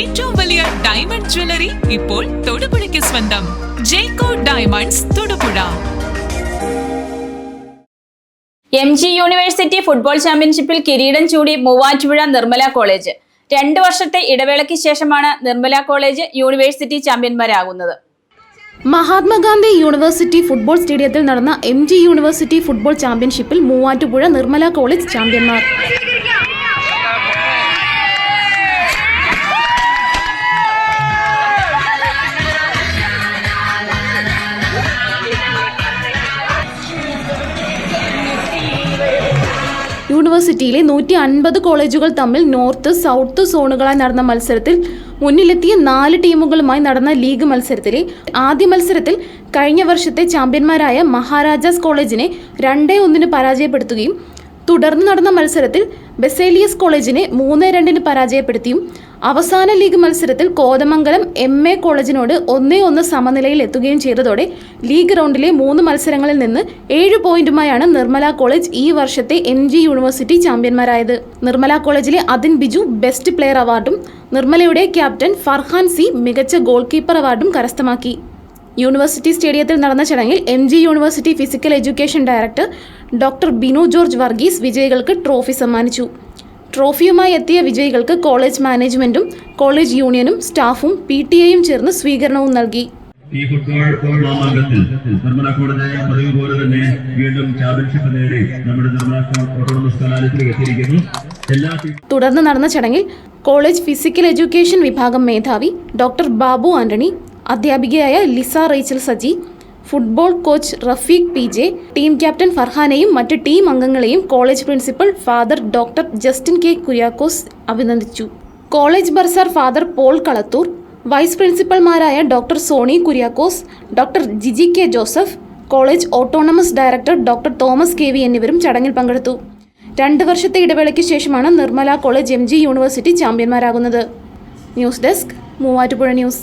ഏറ്റവും വലിയ diamond jewellery ഇപ്പോൾ തൊടുപുഴയ്ക്ക് സ്വന്തം. Jeko diamonds Thodupuzha. M G university football ചാമ്പ്യൻഷിപ്പിൽ കിരീടം ചൂടി മൂവാറ്റുപുഴ നിർമ്മല കോളേജ്. രണ്ടു വർഷത്തെ ഇടവേളയ്ക്ക് ശേഷമാണ് നിർമ്മല കോളേജ് യൂണിവേഴ്സിറ്റി ചാമ്പ്യന്മാരാകുന്നത്. മഹാത്മാഗാന്ധി യൂണിവേഴ്സിറ്റി ഫുട്ബോൾ സ്റ്റേഡിയത്തിൽ നടന്ന എം ജി യൂണിവേഴ്സിറ്റി ഫുട്ബോൾ ചാമ്പ്യൻഷിപ്പിൽ മൂവാറ്റുപുഴ നിർമ്മല കോളേജ് ചാമ്പ്യന്മാർ. യൂണിവേഴ്സിറ്റിയിലെ നൂറ്റി അൻപത് കോളേജുകൾ തമ്മിൽ നോർത്ത് സൗത്ത് സോണുകളായി നടന്ന മത്സരത്തിൽ മുന്നിലെത്തിയ നാല് ടീമുകളുമായി നടന്ന ലീഗ് മത്സരത്തിലെ ആദ്യ മത്സരത്തിൽ കഴിഞ്ഞ വർഷത്തെ ചാമ്പ്യന്മാരായ മഹാരാജാസ് കോളേജിനെ രണ്ടേ ഒന്നിന് പരാജയപ്പെടുത്തുകയും തുടർന്ന് നടന്ന മത്സരത്തിൽ ബെസേലിയസ് കോളേജിനെ മൂന്ന് രണ്ടിന് പരാജയപ്പെടുത്തിയും അവസാന ലീഗ് മത്സരത്തിൽ കോതമംഗലം എം എ കോളേജിനോട് ഒന്നേ ഒന്ന് സമനിലയിൽ എത്തുകയും ചെയ്തതോടെ ലീഗ് റൗണ്ടിലെ മൂന്ന് മത്സരങ്ങളിൽ നിന്ന് ഏഴ് പോയിന്റുമായാണ് നിർമ്മല കോളേജ് ഈ വർഷത്തെ എം ജി യൂണിവേഴ്സിറ്റി ചാമ്പ്യന്മാരായത്. നിർമ്മല കോളേജിലെ അതിൻ ബിജു ബെസ്റ്റ് പ്ലെയർ അവാർഡും നിർമ്മലയുടെ ക്യാപ്റ്റൻ ഫർഹാൻ സി മികച്ച ഗോൾ കീപ്പർ അവാർഡും കരസ്ഥമാക്കി. യൂണിവേഴ്സിറ്റി സ്റ്റേഡിയത്തിൽ നടന്ന ചടങ്ങിൽ M G university physical education director doctor Binu George Varghese വിജയികൾക്ക് ട്രോഫി സമ്മാനിച്ചു. ട്രോഫിയുമായി എത്തിയ വിജയികൾക്ക് കോളേജ് മാനേജ്മെന്റും കോളേജ് യൂണിയനും സ്റ്റാഫും പി ടി എയും ചേർന്ന് സ്വീകരണവും നൽകി. ഈ ഫുട്ബോൾ മാമാങ്കത്തിൽ നിർമ്മല കോളേജ് പതിവ് പോലെ തന്നെ വീണ്ടും ചാമ്പ്യൻഷിപ്പ് നേടി നമ്മുടെ നിർമ്മല ഓട്ടോണമസ് കലാലയത്തിലേക്ക് എത്തിയിരിക്കുന്നു. തുടർന്ന് നടന്ന ചടങ്ങിൽ കോളേജ് ഫിസിക്കൽ എഡ്യൂക്കേഷൻ വിഭാഗം മേധാവി ഡോക്ടർ ബാബു ആന്റണി അധ്യാപികയായ Lisa Rachel Saji football coach Rafeeq P J team captain ഫർഹാനെയും മറ്റ് ടീം അംഗങ്ങളെയും college principal father doctor Justin K Kuriakose അഭിനന്ദിച്ചു. College bursar father Paul Kalathoor vice പ്രിൻസിപ്പൽമാരായ doctor Sony Kuriakose doctor Jiji K Joseph college autonomous director doctor Thomas K V എന്നിവരും ചടങ്ങിൽ പങ്കെടുത്തു. രണ്ട് വർഷത്തെ ഇടവേളയ്ക്ക് ശേഷമാണ് Nirmala college M university ചാമ്പ്യന്മാരാകുന്നത്. News desk Muvattupuzha news.